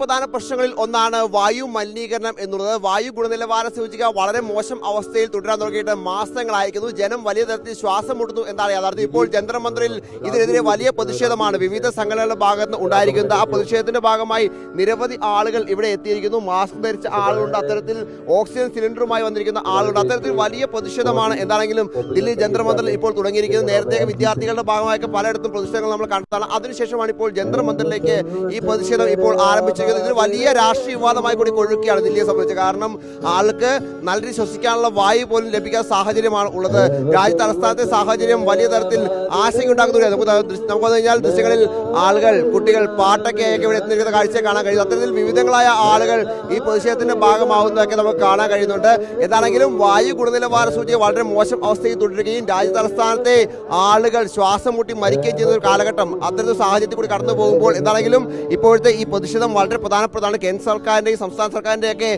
പ്രധാന പ്രശ്നങ്ങളിൽ ഒന്നാണ് വായു മലിനീകരണം എന്നുള്ളത്. വായു ഗുണനിലവാര സൂചിക വളരെ മോശം അവസ്ഥയിൽ തുടരാൻ തുടങ്ങിയിട്ട് മാസങ്ങളായിരിക്കുന്നു. ജനം വലിയ തരത്തിൽ ശ്വാസം മുട്ടുന്നു എന്നാണ് യാഥാർത്ഥ്യം. ഇപ്പോൾ ജന്ത്രമന്ത്രിയിൽ ഇതിനെതിരെ വലിയ പ്രതിഷേധമാണ്. വിവിധ സംഘടനകളുടെ ഭാഗത്ത് ഉണ്ടായിരിക്കുന്നത്. ആ പ്രതിഷേധത്തിന്റെ ഭാഗമായി നിരവധി ആളുകൾ ഇവിടെ എത്തിയിരിക്കുന്നു. മാസ്ക് ധരിച്ച ആളുകളുണ്ട്. അത്തരത്തിൽ ഓക്സിജൻ സിലിണ്ടറുമായി വന്നിരിക്കുന്ന ആളുകളുണ്ട്. അത്തരത്തിൽ വലിയ പ്രതിഷേധമാണ് എന്താണെങ്കിലും ദില്ലി ജന്ത്രമന്ത്രി ഇപ്പോൾ തുടങ്ങിയിരിക്കുന്നത്. നേരത്തെ വിദ്യാർത്ഥികളുടെ ഭാഗമായൊക്കെ പലയിടത്തും പ്രതിഷേധങ്ങൾ നമ്മൾ കണ്ടതാണ്. അതിനുശേഷമാണ് ഇപ്പോൾ ജന്തർമന്ത്രിലേക്ക് ഈ പ്രതിഷേധം ഇപ്പോൾ ആരംഭിച്ചിരിക്കുന്നത്. ഇതിൽ വലിയ രാഷ്ട്രീയ വിവാദമായി കൂടി കൊഴുക്കുകയാണ് ദില്ലിയെ സംബന്ധിച്ച്. കാരണം ആൾക്ക് നല്ല രീതി ശ്വസിക്കാനുള്ള വായു പോലും ലഭിക്കാത്ത സാഹചര്യമാണ് ഉള്ളത്. രാജ്യ തലസ്ഥാനത്തെ സാഹചര്യം വലിയ തരത്തിൽ ആശങ്കയുണ്ടാക്കുന്ന നമുക്ക് ദ- നമുക്ക് കഴിഞ്ഞാൽ ദൃശ്യങ്ങളിൽ ആളുകൾ കുട്ടികൾ പാട്ടൊക്കെ ഇവിടെ എത്തിയിരിക്കുന്ന കാഴ്ച കാണാൻ കഴിയും. അത്തരത്തിൽ വിവിധങ്ങളായ ആളുകൾ ഈ പ്രതിഷേധത്തിന്റെ ഭാഗമാവുന്നതൊക്കെ നമുക്ക് കാണാൻ കഴിയുന്നുണ്ട്. എന്താണെങ്കിലും വായു ഗുണനിലവാര സൂചിക വളരെ മോശം അവസ്ഥയിൽ തുടരുകയും രാജ്യ തലസ്ഥാനത്തെ ആളുകൾ ശ്വാസം മുട്ടി മരിക്കുകയും ചെയ്യുന്ന ഒരു കാലഘട്ടം അത്തരത്തിൽ സാഹചര്യത്തിൽ കൂടി കടന്നു പോകുമ്പോൾ എന്താണെങ്കിലും ഇപ്പോഴത്തെ ഈ പ്രതിഷേധം വളരെ പ്രധാനപ്പെട്ടതാണ് കേന്ദ്ര സർക്കാരിന്റെയും സംസ്ഥാന സർക്കാരിന്റെയൊക്കെ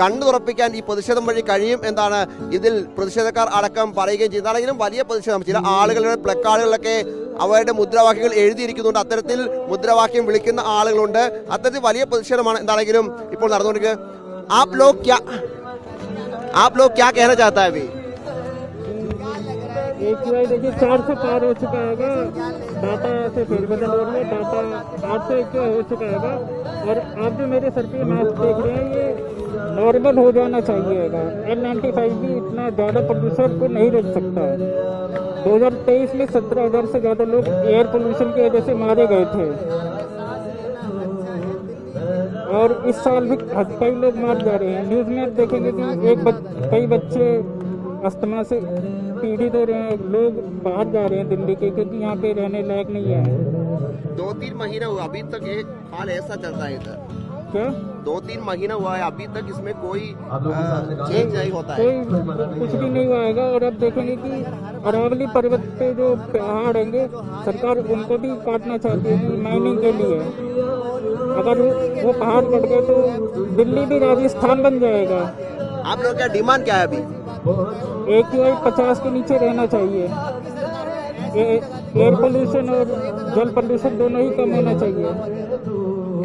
കണ്ണു തുറപ്പിക്കാൻ ഈ പ്രതിഷേധം വഴി കഴിയും എന്നാണ് ഇതിൽ പ്രതിഷേധക്കാർ അടക്കം പറയുകയും ചെയ്യുന്നതാണെങ്കിലും വലിയ പ്രതിഷേധം ചില ആളുകളുടെ പ്ലക്കാർഡുകളിലൊക്കെ അവരുടെ മുദ്രാവാക്യങ്ങൾ എഴുതിയിരിക്കുന്നുണ്ട് അത്തരത്തിൽ മുദ്രാവാക്യം വിളിക്കുന്ന ആളുകളുണ്ട് അത്തരത്തിൽ വലിയ പ്രതിഷേധമാണ് എന്താണെങ്കിലും ഇപ്പോൾ നടന്നുകൊണ്ടിരിക്കുന്നത് ആപ് ലോക് ക്യാ ആപ് ലോക് ക്യാ कहना चाहता है अभी देखिए चार सौ पार हो चुका है डाटा से फेरबदल रही है डाटा आठ सौ एक हो चुका है और आप जो मेरे सर पे मास्क देख रहे हैं ये नॉर्मल हो जाना चाहिए एन नाइन्टी फाइव भी इतना ज़्यादा प्रदूषण को नहीं रोक सकता। है 2023 में सत्रह हज़ार से ज़्यादा लोग एयर पोल्यूशन की वजह से मारे गए थे। और इस साल भी कई लोग मार जा रहे हैं। न्यूज़ में देखेंगे कि एक बच, कई बच्चे अस्थमा से पीड़ित हो रहे हैं लोग बाहर जा रहे हैं दिल्ली के क्योंकि यहाँ पे रहने लायक नहीं है। दो तीन महीना हुआ अभी तक एक हाल ऐसा चलता है इधर। क्या? दो तीन महीना हुआ है अभी तक इसमें कोई चेंज नहीं होता है। कुछ भी नहीं हुआएगा और अब देखेंगे कि अरावली पर्वत पे जो पहाड़ होंगे सरकार उनको भी काटना चाहती है माइनिंग के लिए। अगर वो- वो पहाड़ कट गए तो दिल्ली भी राजस्थान बन जाएगा। आप लोग का डिमांड क्या है अभी? एक क्यू पचास के नीचे रहना चाहिए। एयर पोल्यूशन और जल पोल्यूशन दोनों ही कम होना चाहिए।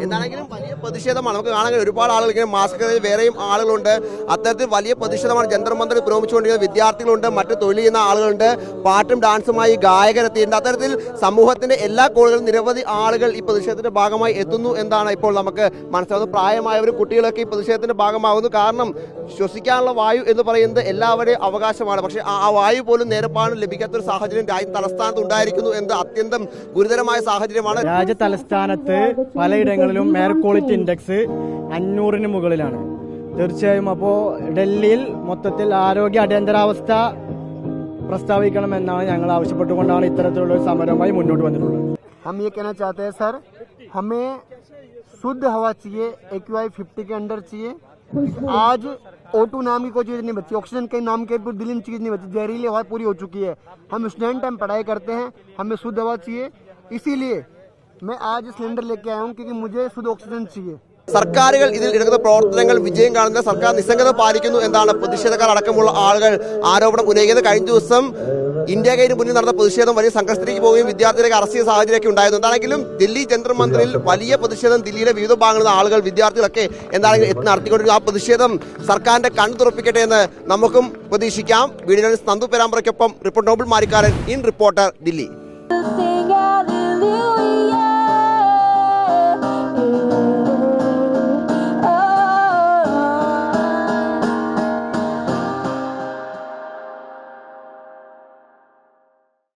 എന്താണെങ്കിലും വലിയ പ്രതിഷേധമാണ്. നമുക്ക് കാണാൻ. ഒരുപാട് ആളുകൾ ഇങ്ങനെ മാസ്ക് വേറെയും ആളുകളുണ്ട്. അത്തരത്തിൽ വലിയ പ്രതിഷേധമാണ് ജന്തർ മന്ദിർ പുരോഗമിച്ചുകൊണ്ടിരിക്കുന്നത് വിദ്യാർത്ഥികളുണ്ട്. മറ്റ് തൊഴിൽ ചെയ്യുന്ന ആളുകളുണ്ട്. പാട്ടും ഡാൻസുമായി ഗായകരെത്തിയിട്ടുണ്ട് അത്തരത്തിൽ സമൂഹത്തിന്റെ എല്ലാ കോളുകളും നിരവധി ആളുകൾ ഈ പ്രതിഷേധത്തിന്റെ ഭാഗമായി എത്തുന്നു എന്നാണ് ഇപ്പോൾ നമുക്ക് മനസ്സിലാവുന്നത്. പ്രായമായവരും കുട്ടികളൊക്കെ ഈ പ്രതിഷേധത്തിന്റെ ഭാഗമാകുന്നു കാരണം ശ്വസിക്കാനുള്ള വായു എന്ന് പറയുന്നത് എല്ലാവരുടെയും അവകാശമാണ്. പക്ഷേ ആ വായു പോലും ലഭിക്കാത്ത ലഭിക്കാത്തൊരു സാഹചര്യം. രാജ്യ തലസ്ഥാനത്ത് ഉണ്ടായിരിക്കുന്നു എന്ന് അത്യന്തം ഗുരുതരമായ സാഹചര്യമാണ്. രാജ്യ തലസ്ഥാനത്ത് പലയിടങ്ങളിലും എയർ ക്വാളിറ്റി ഇൻഡെക്സ് അഞ്ഞൂറിന് മുകളിലാണ് തീർച്ചയായും അപ്പോൾ ഡൽഹിയിൽ മൊത്തത്തിൽ ആരോഗ്യ അടിയന്തരാവസ്ഥ പ്രസ്താവിക്കണമെന്നാണ് ഞങ്ങൾ ആവശ്യപ്പെട്ടുകൊണ്ടാണ് ഇത്തരത്തിലുള്ള ഒരു സമരവുമായി മുന്നോട്ട് വന്നിട്ടുള്ളത് हम ये कहना चाहते हैं सर हमें शुद्ध हवा चाहिए A Q I fifty K under चाहिए आज ओ टू नाम की कोई चीज़ नहीं बची ऑक्सीजन के नाम के भी दिल्ली में चीज़ नहीं बची जहरीली हवा पूरी हो चुकी है हम स्टूडेंट हम पढ़ाई करते हैं हमें शुद्ध हवा चाहिए इसीलिए मैं आज सिलेंडर लेके आया हूँ क्योंकि मुझे शुद्ध ऑक्सीजन चाहिए സർക്കാരുകൾ ഇതിൽ എടുക്കുന്ന പ്രവർത്തനങ്ങൾ വിജയം കാണുന്ന സർക്കാർ നിസ്സംഗത പാലിക്കുന്നു എന്നാണ് പ്രതിഷേധക്കാർ അടക്കമുള്ള ആളുകൾ ആരോപണം ഉന്നയിക്കുന്നത് കഴിഞ്ഞ ദിവസം ഇന്ത്യ ഗേറ്റിന് മുന്നിൽ നടന്ന പ്രതിഷേധം വലിയ സംഘർഷത്തിലേക്ക് പോവുകയും വിദ്യാർത്ഥികളെ അറസ്റ്റ് ചെയ്ത സാഹചര്യമൊക്കെ ഉണ്ടായിരുന്നു എന്താണെങ്കിലും ദില്ലി ജന്തർ മന്ദിറിൽ വലിയ പ്രതിഷേധം ദില്ലിയിലെ വിവിധ ഭാഗങ്ങളിൽ നിന്ന് ആളുകൾ വിദ്യാർത്ഥികളൊക്കെ എന്താണെങ്കിലും എത്തി നടത്തിക്കൊണ്ടിരിക്കുന്ന ആ പ്രതിഷേധം സർക്കാരിന്റെ കണ്ണു തുറപ്പിക്കട്ടെ എന്ന് നമുക്കും പ്രതീക്ഷിക്കാം video Nandu പെരാമ്പറയ്ക്കൊപ്പം report Noble Marikkaran in reporter Delhi